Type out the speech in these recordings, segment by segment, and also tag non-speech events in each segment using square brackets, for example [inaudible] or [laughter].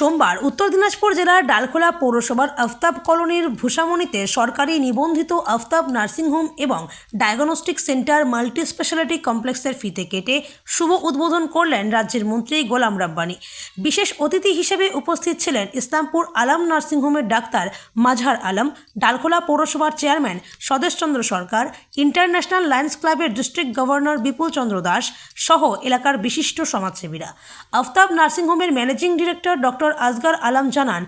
সোমবার উত্তর দিনাজপুর জেলার ডালখোলা পৌরসভার আফতাব কলোনির ভূষামণিতে সরকারি নিবন্ধিত আফতাব নার্সিংহোম এবং ডায়াগনস্টিক সেন্টার মাল্টি স্পেশালিটি কমপ্লেক্সের ফিতে কেটে শুভ উদ্বোধন করলেন রাজ্যের মন্ত্রী গোলাম রাব্বানি। বিশেষ অতিথি হিসেবে উপস্থিত ছিলেন ইসলামপুর আলাম নার্সিংহোমের ডাক্তার মাজহার আলম, ডালখোলা পৌরসভার chairman Swadeshchandra Sarkar, international lions ক্লাবের ডিস্ট্রিক্ট গভর্নর বিপুল চন্দ্র দাস সহ এলাকার বিশিষ্ট সমাজসেবীরা। Aftab নার্সিংহোমের managing director doctor Asgar Alam জানান,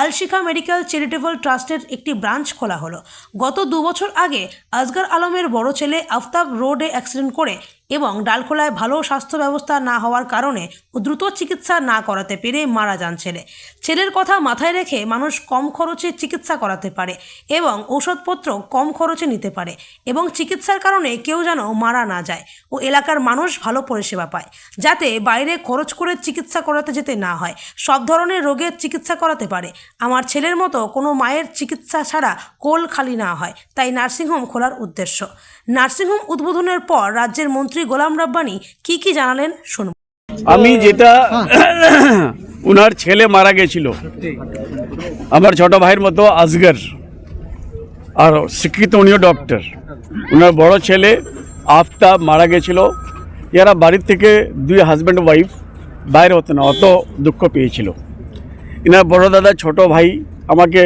আলশিখা মেডিকেল চ্যারিটেবল ট্রাস্টের একটি ব্রাঞ্চ খোলা হলো। গত দু বছর আগে আজগার আলমের বড় ছেলে আফতাব রোডে অ্যাক্সিডেন্ট করে এবং ডালখোলায় ভালো স্বাস্থ্য ব্যবস্থা না হওয়ার কারণে দ্রুত চিকিৎসা না করাতে পেরে মারা যান ছেলে। ছেলের কথা মাথায় রেখে মানুষ কম খরচে চিকিৎসা করাতে পারে এবং ঔষধপত্র কম খরচে নিতে পারে এবং চিকিৎসার কারণে কেউ যেন মারা না যায় ও এলাকার মানুষ ভালো পরিষেবা পায়, যাতে বাইরে খরচ করে চিকিৎসা করাতে যেতে না হয়। সব ধরনের রোগের চিকিৎসা করাতে পারে। আমার ছেলের মতো কোনো মায়ের চিকিৎসা ছাড়া কোল খালি না হয়, তাই নার্সিংহোম খোলার উদ্দেশ্য। নার্সিংহোম উদ্বোধনের পর রাজ্যের মন্ত্রী গোলাম রাব্বানি কি কি জানালেন? শুনুন। আমি যেটা [coughs] উনার ছেলে মারা গেছিল। আমার ছোট ভাইয়ের মতো আসগর আর শিক্ষিত উনিও ডক্টর উনার বড় ছেলে আফতাব মারা গেছিল। এরা বাড়ির থেকে দুই হাজব্যান্ড ওয়াইফ বাইরে হতো না অত দুঃখ পেয়েছিল। এনার বড় দাদা ছোট ভাই আমাকে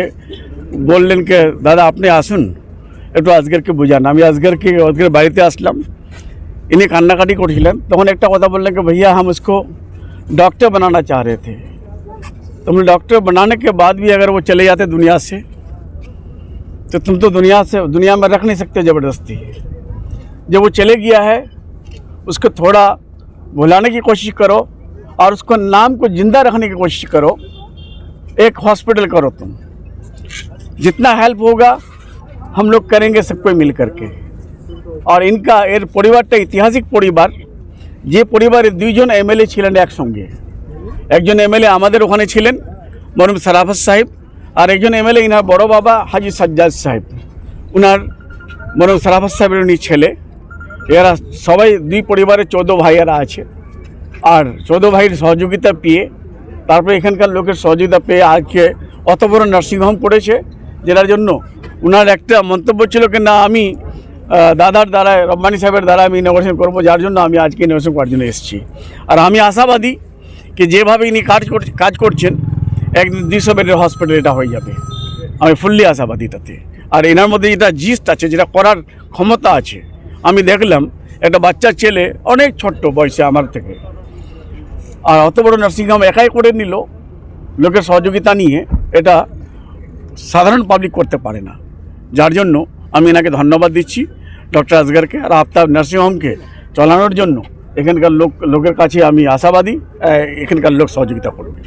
বললেন কে দাদা আপনি আসুন। একটু আজগরকে বোঝান। আমি আজগরকে আজকের বাড়িতে আসলাম। इन्हें कान्नाकाटी করছিলেন তখন একটা কথা বললেন कि भैया हम उसको डॉक्टर बनाना चाह रहे थे तो हमने डॉक्टर बनाने के बाद भी अगर वो चले जाते दुनिया से तो तुम तो दुनिया से दुनिया में रख नहीं सकते ज़बरदस्ती जब वो चले गया है उसको थोड़ा भुलाने की कोशिश करो और उसको नाम को ज़िंदा रखने की कोशिश करो एक हॉस्पिटल करो तुम जितना हेल्प होगा हम लोग करेंगे सबको मिल करके আর ইনকা এর পরিবারটা ঐতিহাসিক পরিবার। যে পরিবারের দুইজন এমএলএ ছিলেন একসঙ্গে। একজন এমএলএ আমাদের ওখানে ছিলেন মরুম সারাফত সাহেব, আর একজন এমএলএ ইনার বড় বাবা হাজি সাজ্জাদ সাহেব। উনার মরুম সারাফত সাহেবের উনি ছেলে। এরা সবাই দুই পরিবারের চৌদ্দ ভাইয়েরা আছে। আর চৌদ্দ ভাইয়ের সহযোগিতা পেয়ে, তারপরে এখানকার লোকের সহযোগিতা পেয়ে আজকে অত বড় নার্সিংহোম করেছে যেটার জন্য উনার একটা মন্তব্য ছিল কি, না, আমি দাদার দ্বারা রব্বানি সাহেবের দ্বারা আমি ইনোভেশন করব, যার জন্য আমি আজকে ইনোভেশন করার জন্য এসেছি। আর আমি আশাবাদী কি যেভাবে ইনি কাজ কাজ করছেন একদিন দুইশো বেডের হসপিটাল এটা হয়ে যাবে। আমি ফুললি আশাবাদী তাতে। আর এনার মধ্যে যেটা জিস্ট আছে, যেটা করার ক্ষমতা আছে, আমি দেখলাম একটা বাচ্চা ছেলে অনেক ছোট্ট বয়সে আমার থেকে। আর অত বড় নার্সিংহোম একাই করে নিল, লোকের সহযোগিতা নিয়ে এটা সাধারণ পাবলিক করতে পারে না। যার জন্য আমি এনাকে ধন্যবাদ দিচ্ছি। ডক্টর আসগরকে আর আফতাব নার্সিংহোমকে চালানোর জন্য এখানকার লোক লোকের কাছে আমি আশাবাদী এখানকার লোক সহযোগিতা করবে।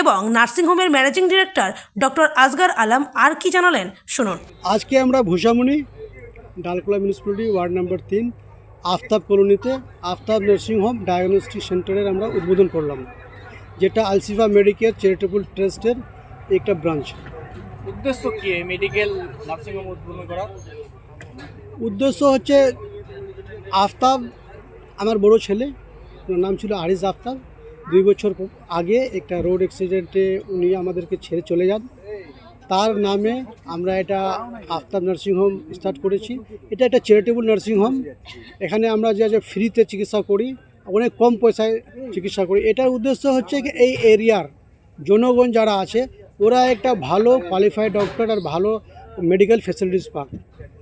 এবং নার্সিংহোমের managing director doctor Asgar Alam আর কি জানালেন শুনুন। আজকে আমরা Bhushamani Dalkola municipality ward number তিন আফতাব কলোনিতে আফতাব নার্সিং হোম ডায়াগনস্টিক সেন্টারের আমরা উদ্বোধন করলাম যেটা আলসিফা মেডিকেল চ্যারিটেবল ট্রাস্টের একটা ব্রাঞ্চ। উদ্দেশ্য কি এই মেডিকেল নার্সিংহোম উদ্বোধন করা উদ্দেশ্য হচ্ছে আফতাব, আমার বড় ছেলে, ওনার নাম ছিল আরিজ আফতাব। দুই বছর আগে একটা রোড অ্যাক্সিডেন্টে উনি আমাদেরকে ছেড়ে চলে যান। তার নামে আমরা এটা আফতাব নার্সিংহোম স্টার্ট করেছি। এটা একটা চ্যারিটেবল নার্সিংহোম এখানে আমরা যে যে ফ্রিতে চিকিৎসা করি, অনেক কম পয়সায় চিকিৎসা করি। এটার উদ্দেশ্য হচ্ছে কি, এই এরিয়ার জনগণ যারা আছে, ওরা একটা ভালো কোয়ালিফাইড ডক্টর আর ভালো মেডিকেল ফেসিলিটিস পাক।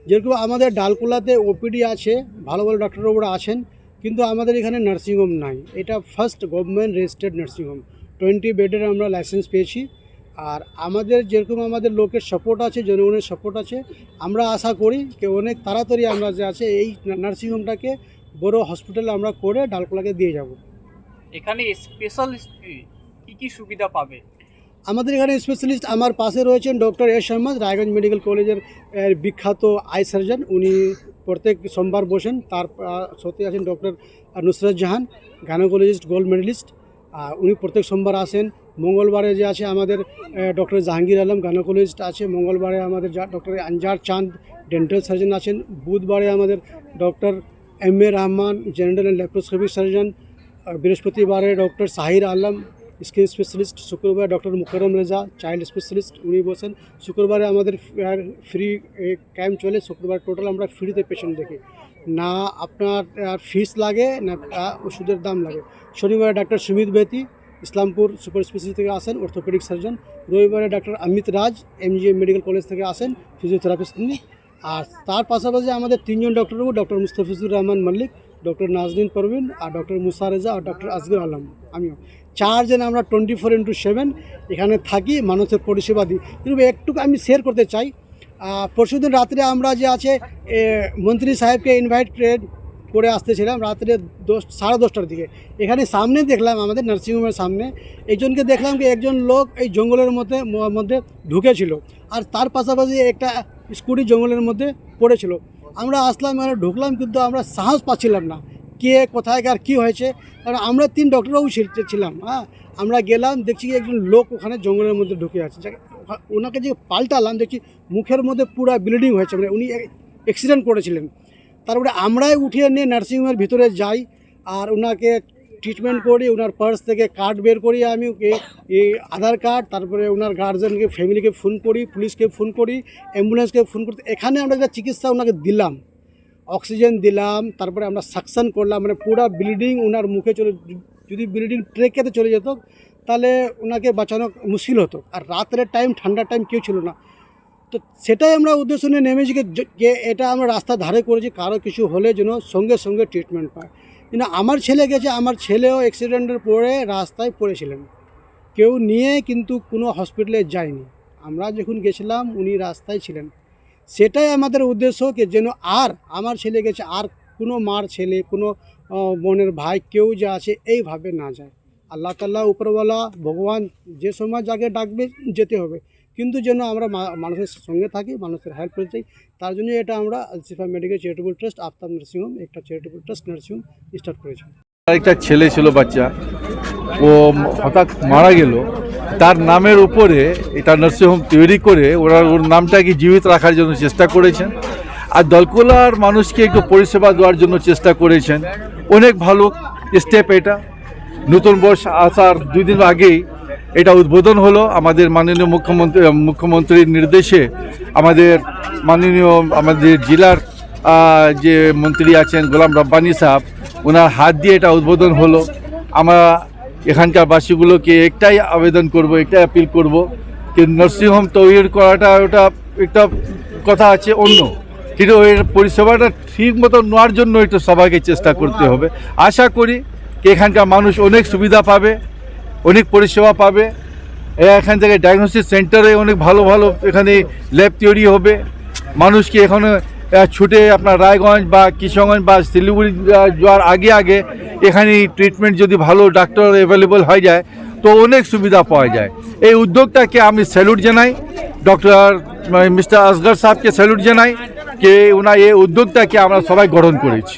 যেরকম আমাদের ডালকোলাতে ওপিডি আছে, ভালো ভালো ডক্টররা আছেন, কিন্তু আমাদের এখানে নার্সিংহোম নাই। এটা first government registered nursing home twenty বেডের আমরা লাইসেন্স পেয়েছি। আর আমাদের যেরকম আমাদের লোকের সাপোর্ট আছে জনগণের সাপোর্ট আছে, আমরা আশা করি যে অনেক তাড়াতাড়ি আমরা যে আছে, এই নার্সিংহোমটাকে বড় হসপিটালে আমরা করে ডালকোলাকে দিয়ে যাব। এখানে স্পেশাল কি কি সুবিধা পাবে? আমাদের এখানে স্পেশালিস্ট আমার পাশে রয়েছেন doctor S Ahmad Raiganj medical কলেজের বিখ্যাত আই সার্জন উনি প্রত্যেক সোমবার বসেন, তার সাথে আছেন doctor Nusrat Jahan gynaecologist gold medallist উনি প্রত্যেক সোমবার আসেন। মঙ্গলবারে যে আছে আমাদের ডক্টর জাহাঙ্গীর আলম গাইনোকোলজিস্ট আছে। মঙ্গলবারে আমাদের ডক্টর আনজার চাঁদ ডেন্টাল সার্জন আছেন। বুধবারে আমাদের doctor M A Rahman general and laparoscopic surgeon বৃহস্পতিবারে doctor Sahir Alam skin specialist শুক্রবার doctor Mukarram Reza, child specialist, উনি বসেন। শুক্রবারে আমাদের ফ্রি ক্যাম্প চলে। শুক্রবার টোটাল আমরা ফ্রিতে পেশেন্ট দেখি। না আপনার ফিস লাগে, না ওষুধের দাম লাগে। শনিবারে ডাক্তার সুমিত বেতি, ইসলামপুর সুপার স্পেশালিস্ট থেকে আসেন, অর্থোপেডিক সার্জন। রবিবারে doctor Amit Raj MGM medical college থেকে আসেন, ফিজিওথেরাপিস্ট তিনি। আর তার পাশাপাশি আমাদের তিনজন ডক্টরবাবু ডক্টর মুস্তাফিজুর রহমান মল্লিক, ডক্টর নাজনীন পারভিন আর ডক্টর মুসা রেজা, আর ডক্টর আসগর আলম। আমিও। চারজন আমরা টোয়েন্টি ফোর ইন্টু সেভেন এখানে থাকি, মানুষের পরিষেবা দিই। কিন্তু একটু আমি শেয়ার করতে চাই। পরশুদিন রাত্রে আমরা যে আছে মন্ত্রী সাহেবকে ইনভাইট ট্রেড করে আসতেছিলাম রাত্রে দশ, সাড়ে দশটার দিকে। এখানে সামনে দেখলাম আমাদের নার্সিংহোমের সামনে, একজনকে দেখলাম কি একজন লোক এই জঙ্গলের মধ্যে মধ্যে ঢুকেছিল আর তার পাশাপাশি একটা স্কুটি জঙ্গলের মধ্যে পড়েছিল। আমরা আসলাম এখানে ঢুকলাম, কিন্তু আমরা সাহস পাচ্ছিলাম না। কে কোথায়কার কি হয়েছে? কারণ আমরা তিন ডক্টরবাবু ছিল- ছিলাম হ্যাঁ? আমরা গেলাম, দেখছি একজন লোক ওখানে জঙ্গলের মধ্যে ঢুকে আছে। ওনাকে যে পাল্টালাম, দেখছি মুখের মধ্যে পুরো ব্লিডিং হয়েছে মানে উনি অ্যাক্সিডেন্ট করেছিলেন। তারপরে আমরাই উঠিয়ে নিয়ে নার্সিংহোমের ভিতরে যাই, আর ওনাকে ট্রিটমেন্ট করি ওনার পার্স থেকে কার্ড বের করি আমি ওকে এই আধার কার্ড তারপরে ওনার গার্জেনকে ফ্যামিলিকে ফোন করি পুলিশকে ফোন করি অ্যাম্বুলেন্সকে ফোন করি। এখানে আমরা একটা চিকিৎসা ওনাকে দিলাম অক্সিজেন দিলাম, তারপরে আমরা সাকশন করলাম মানে পুরো ব্লিডিং ওনার মুখে চলে, যদি ব্লিডিং ট্রেকেতে চলে যেত, তাহলে ওনাকে বাঁচানো মুশকিল হতো। আর রাতের টাইম ঠান্ডার টাইম কেউ ছিল না। তো সেটাই আমরা উদ্দেশ্য নিয়ে নেমেছি যে এটা আমরা রাস্তা ধারে করেছি, কারও কিছু হলে যেন সঙ্গে সঙ্গে ট্রিটমেন্ট পায়। কিন্তু আমার ছেলে গেছে, আমার ছেলেও অ্যাক্সিডেন্টের পরে রাস্তায় পড়েছিলেন। কেউ নিয়ে কিন্তু কোনো হসপিটালে যায়নি। আমরা যখন গেছিলাম, উনি রাস্তায় ছিলেন। সেটাই আমাদের উদ্দেশ্য কি যেন আর আমার ছেলে গেছে, আর কোনো মার ছেলে, কোনো বোনের ভাই কেউ যা আছে, এইভাবে না যায়। আল্লাহ তাল্লাহ উপরওয়ালা, ভগবান যে সময় যাকে ডাকবে যেতে হবে। কিন্তু যেন আমরা মানুষের সঙ্গে থাকি, মানুষের হেল্প করতে চাই, তার জন্য এটা আমরা Alshifa medical charitable trust Aftab nursing home একটা charitable trust nursing home start করেছি। একটা ছেলে ছিল, বাচ্চা। ও হঠাৎ মারা গেল। তার নামের উপরে এটা নার্সিংহোম তৈরি করে ওরা, ওর নামটাকে জীবিত রাখার জন্য চেষ্টা করেছেন। আর দলকোলার মানুষকে একটু পরিষেবা দেওয়ার জন্য চেষ্টা করেছেন। অনেক ভালো স্টেপ এটা। নতুন বর্ষ আসার দুই দিন আগেই এটা উদ্বোধন হলো। আমাদের মাননীয় মুখ্যমন্ত্রী, মুখ্যমন্ত্রীর নির্দেশে আমাদের মাননীয়, আমাদের জেলার যে মন্ত্রী আছেন গোলাম রব্বানি সাহেব ওনার হাত দিয়ে এটা উদ্বোধন হলো। আমরা এখানকার বাসীগুলোকে একটাই আবেদন করব, একটাই আপিল করব যে নার্সিংহোম তৈরি করাটা ওটা একটা কথা আছে অন্য। কিন্তু এর পরিষেবাটা ঠিক মতো নেওয়ার জন্য একটু সবাইকে চেষ্টা করতে হবে। আশা করি এখানকার মানুষ অনেক সুবিধা পাবে, অনেক পরিষেবা পাবে। এখান থেকে ডায়াগনোসিস সেন্টারে অনেক ভালো ভালো এখানে ল্যাব তৈরি হবে। মানুষকে এখানে ছুটে আপনার রায়গঞ্জ বা কিশোরগঞ্জ বা শিলিগুড়ি যাওয়ার আগে আগে এখানে ট্রিটমেন্ট যদি ভালো ডাক্তার অ্যাভেলেবল হয়ে যায়, তো অনেক সুবিধা পাওয়া যায়। এই উদ্যোগটাকে আমি স্যালুট জানাই। ডক্টর মিস্টার আসগর সাহেবকে স্যালুট জানাই কে ওনার এই উদ্যোগটাকে আমরা সবাই গ্রহণ করেছি।